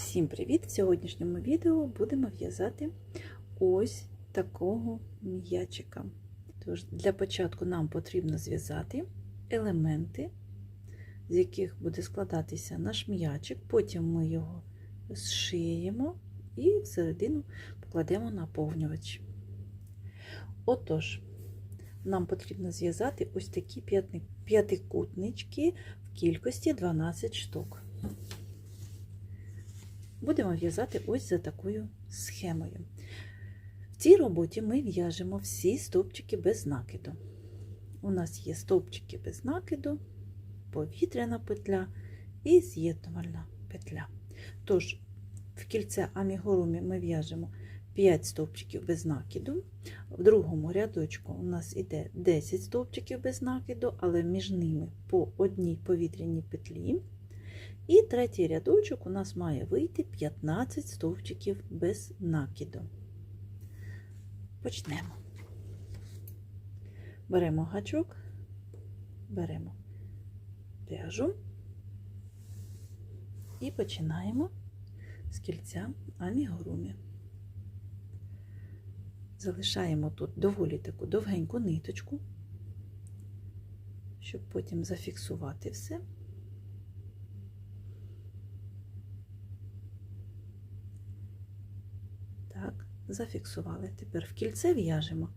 Всім привіт! В сьогоднішньому відео будемо в'язати ось такого м'ячика. Тож, для початку нам потрібно зв'язати елементи, з яких буде складатися наш м'ячик, потім ми його зшиємо і всередину покладемо наповнювач. Отож, нам потрібно зв'язати ось такі п'ятикутнички в кількості 12 штук будемо в'язати ось за такою схемою. В цій роботі ми в'яжемо всі стовпчики без накиду. У нас є стовпчики без накиду, повітряна петля і з'єднувальна петля. Тож, в кільце амігурумі ми в'яжемо 5 стовпчиків без накиду. В другому рядочку у нас йде 10 стовпчиків без накиду, але між ними по одній повітряній петлі. І третій рядочок у нас має вийти 15 стовпчиків без накиду. Почнемо. Беремо гачок, беремо пряжу і починаємо з кільця амігурумі. Залишаємо тут доволі таку довгеньку ниточку, щоб потім зафіксувати все. Так, зафіксували. Тепер в кільце в'яжемо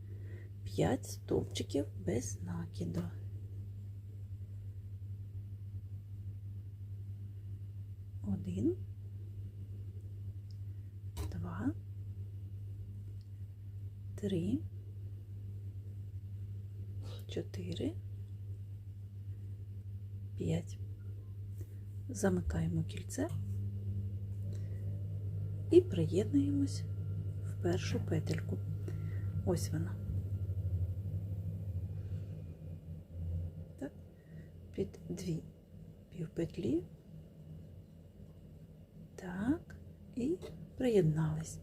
5 стовпчиків без накиду. Один, два, три, чотири, п'ять. Замикаємо кільце і приєднуємось першу петельку. Ось вона. Так, під дві півпетлі. Так, і приєднались.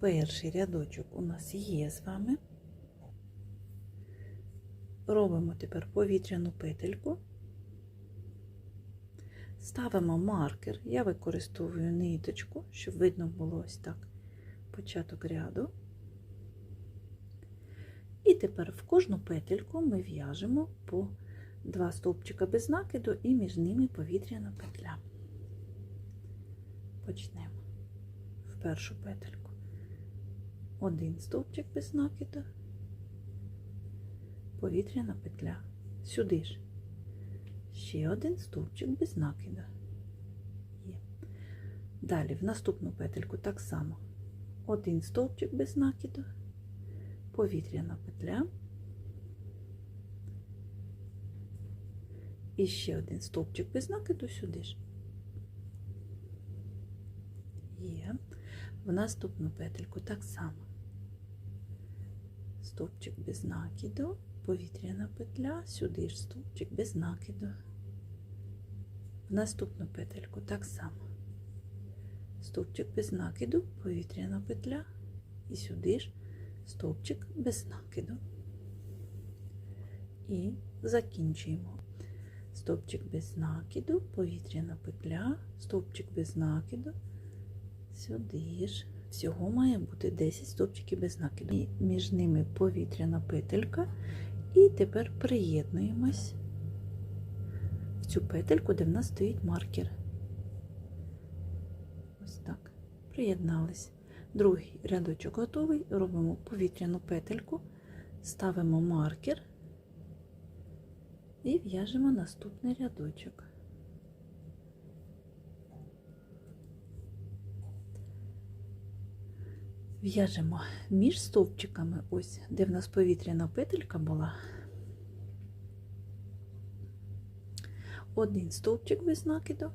Перший рядочок у нас є з вами. Робимо тепер повітряну петельку. Ставимо маркер, я використовую ниточку, щоб видно було ось так початок ряду. І тепер в кожну петельку ми в'яжемо по два стовпчика без накиду і між ними повітряна петля. Почнемо в першу петельку. Один стовпчик без накиду, повітряна петля. Сюди ж. Ще один стовпчик без накиду. Є. Далі в наступну петельку так само один стовпчик без накиду, повітряна петля і ще один стовпчик без накиду сюди ж. Є. В наступну петельку так само. Стовпчик без накиду, повітряна петля, сюди ж стовпчик без накиду. В наступну петельку так само стовпчик без накиду, повітряна петля, і сюди ж стовпчик без накиду. І закінчуємо. Стовпчик без накиду, повітряна петля, стовпчик без накиду, сюди ж. Всього має бути 10 стовпчиків без накиду. І між ними повітряна петелька. І тепер приєднуємось в цю петельку, де в нас стоїть маркер. Ось так. Приєднались. Другий рядочок готовий. Робимо повітряну петельку, ставимо маркер і в'яжемо наступний рядочок. В'яжемо між стовпчиками, ось де в нас повітряна петелька була. Один стовпчик без накиду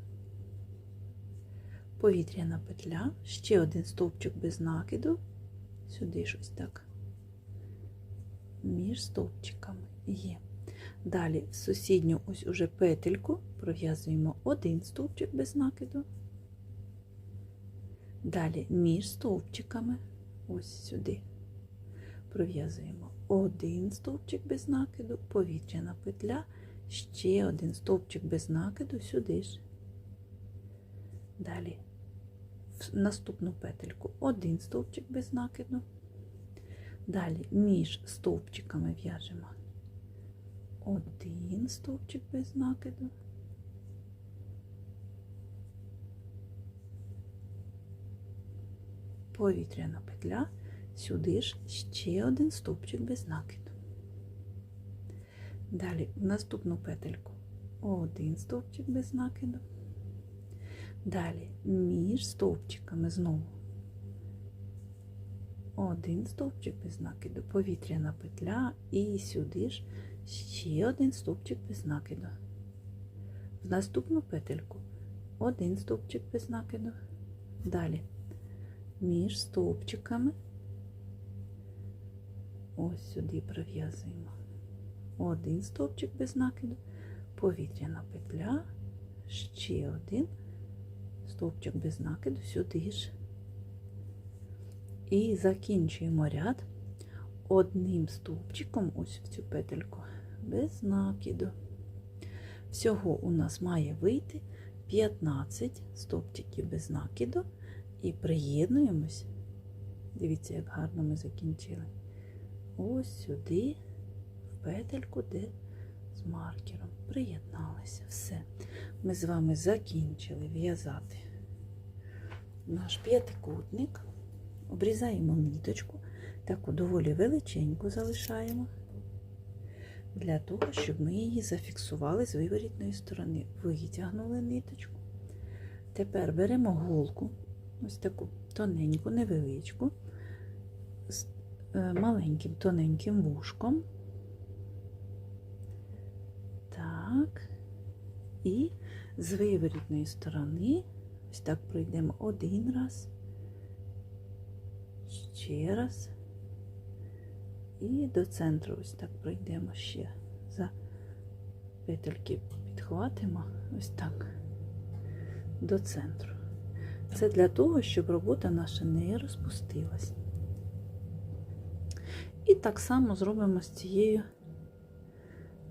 повітряна петля, ще один стовпчик без накиду, сюди щось так, між стовпчиками є. Далі в сусідню ось уже петельку пров'язуємо один стовпчик без накиду. Далі між стовпчиками, ось сюди, пров'язуємо один стовпчик без накиду, повітряна петля, ще один стовпчик без накиду сюди ж. Далі в наступну петельку один стовпчик без накиду. Далі між стовпчиками в'яжемо один стовпчик без накиду. Повітряна петля, сюди ж ще один стовпчик без накиду. Далі в наступну петельку один стовпчик без накиду. Далі. Між стовпчиками знову. Один стовпчик без накиду, повітряна петля. І сюди ж ще один стовпчик без накиду. В наступну петельку. Один стовпчик без накиду. Далі. Між стовпчиками. Ось сюди пров'язуємо один стовпчик без накиду, повітряна петля, ще один стовпчик без накиду сюди ж. І закінчуємо ряд одним стовпчиком ось в цю петельку без накиду. Всього у нас має вийти 15 стовпчиків без накиду і приєднуємось. Дивіться, як гарно ми закінчили. Ось сюди, в петельку, де з маркером. Приєдналися. Все. Ми з вами закінчили в'язати наш п'ятикутник. Обрізаємо ниточку, таку доволі величеньку залишаємо, для того, щоб ми її зафіксували з виворітної сторони. Витягнули ниточку. Тепер беремо голку, ось таку тоненьку, невеличку, з е, маленьким тоненьким вушком. Так, і з виворітної сторони, ось так пройдемо один раз ще раз. І до центру ось так пройдемо ще за петельки підхватимо ось так до центру. Це для того, щоб робота наша не розпустилась. І так само зробимо з цією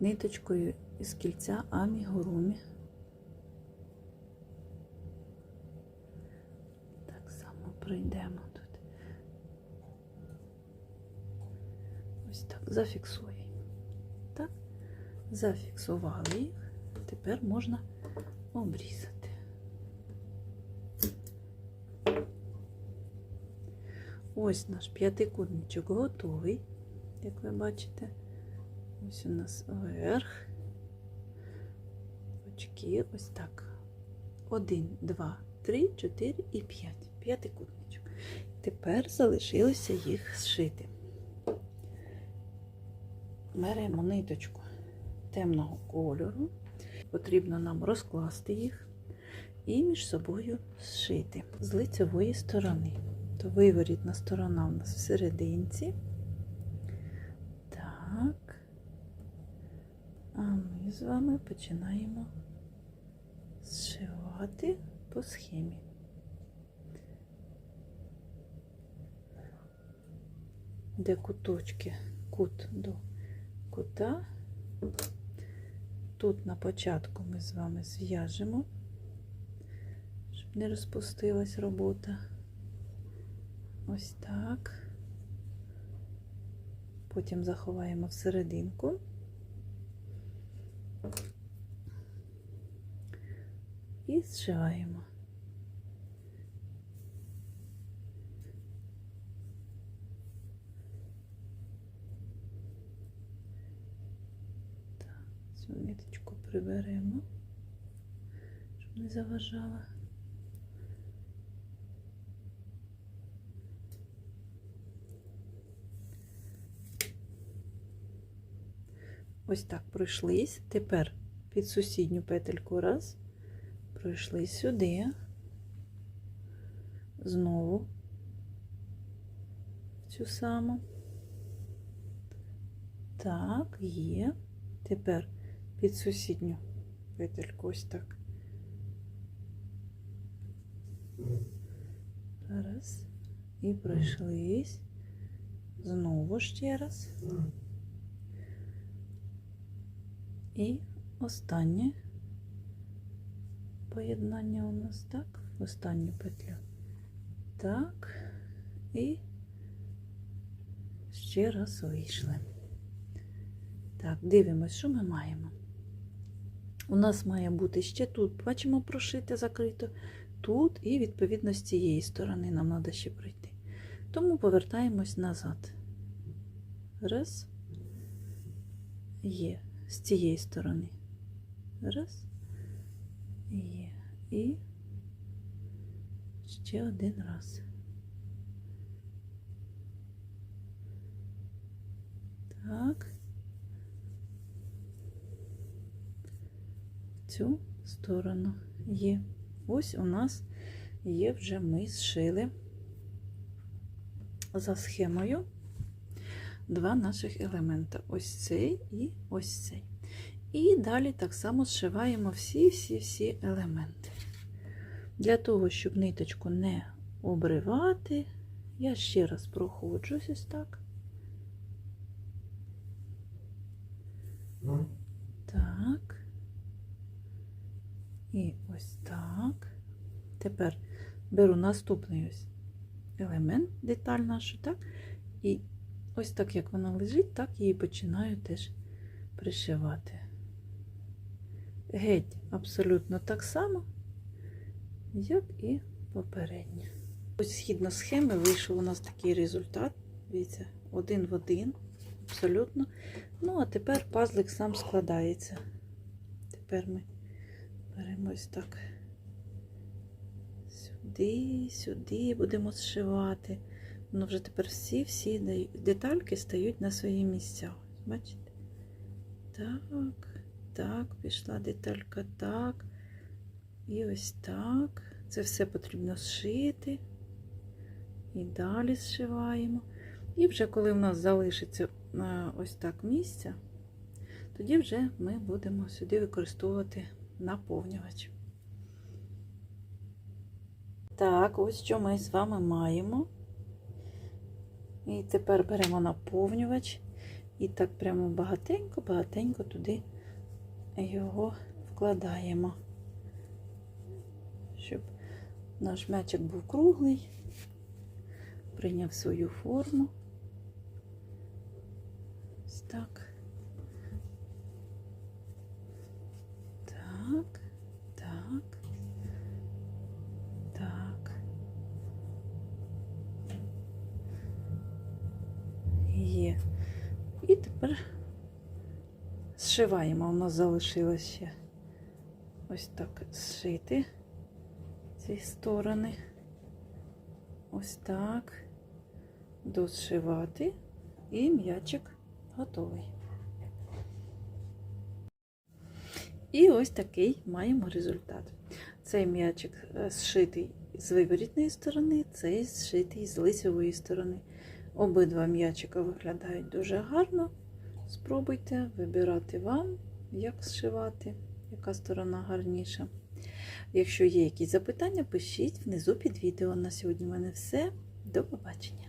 ниточкою із кільця амігурумі. Так пройдемо. Ось так, зафіксуємо. Так, зафіксували їх, тепер можна обрізати. Ось наш п'ятикутничок готовий, як ви бачите. Ось у нас верх, очки, ось так. Один, два, три, чотири і п'ять. П'ятикутничок. Тепер залишилося їх зшити беремо ниточку темного кольору, потрібно нам розкласти їх і між собою зшити з лицевої сторони. То виворітна сторона у нас в. Так, а ми з вами починаємо зшивати по схемі. Де куточки, кут до кута. Тут на початку ми з вами зв'яжемо, щоб не розпустилась робота. Ось так. Потім заховаємо всерединку. І зшиваємо. Цю ниточку приберемо, щоб не заважала. Ось так пройшлись. Тепер під сусідню петельку раз, пройшли сюди, знову цю саму. Так, є. Тепер під сусідню петельку ось так. Раз. І пройшлись. Знову ще раз. І останнє поєднання у нас так, останню петлю. Так. І ще раз вийшли. Так, дивимось, що ми маємо. У нас має бути ще тут, бачимо, прошите закрито, тут і, відповідно, з цієї сторони нам треба ще пройти. Тому повертаємось назад. Раз. Є. З цієї сторони. Раз. Є. І ще один раз. Так. В цю сторону є. Ось у нас є вже ми зшили за схемою два наших елемента. Ось цей і ось цей. І далі так само зшиваємо всі-всі-всі елементи. Для того, щоб ниточку не обривати, я ще раз проходжусь ось так. Так. І ось так. Тепер беру наступний ось елемент, деталь нашу, так? І ось так, як вона лежить, так її починаю теж пришивати. Геть абсолютно так само, як і попередньо. Ось згідно схеми вийшов у нас такий результат. Дивіться, один в один, абсолютно. Ну, а тепер пазлик сам складається. Тепер ми беремо ось так. Сюди, сюди будемо зшивати. Воно вже тепер всі-всі детальки стають на свої місця. Бачите? Так, так, пішла деталька так. І ось так. Це все потрібно зшити. І далі зшиваємо. І вже коли в нас залишиться е, ось так місця, тоді вже ми будемо сюди використовувати наповнювач. Так, ось що ми з вами маємо. І тепер беремо наповнювач і так прямо багатенько-багатенько туди його вкладаємо, щоб наш м'ячик був круглий, прийняв свою форму. Ось так. Так, так, так. Є. І тепер зшиваємо. У нас залишилось ще ось так зшити ці сторони. Ось так. Дозшивати. І м'ячик готовий. І ось такий маємо результат. Цей м'ячик е, зшитий з виворітної сторони, цей зшитий з лицевої сторони. Обидва м'ячика виглядають дуже гарно. Спробуйте вибирати вам, як зшивати, яка сторона гарніша. Якщо є якісь запитання, пишіть внизу під відео. На сьогодні в мене все. До побачення!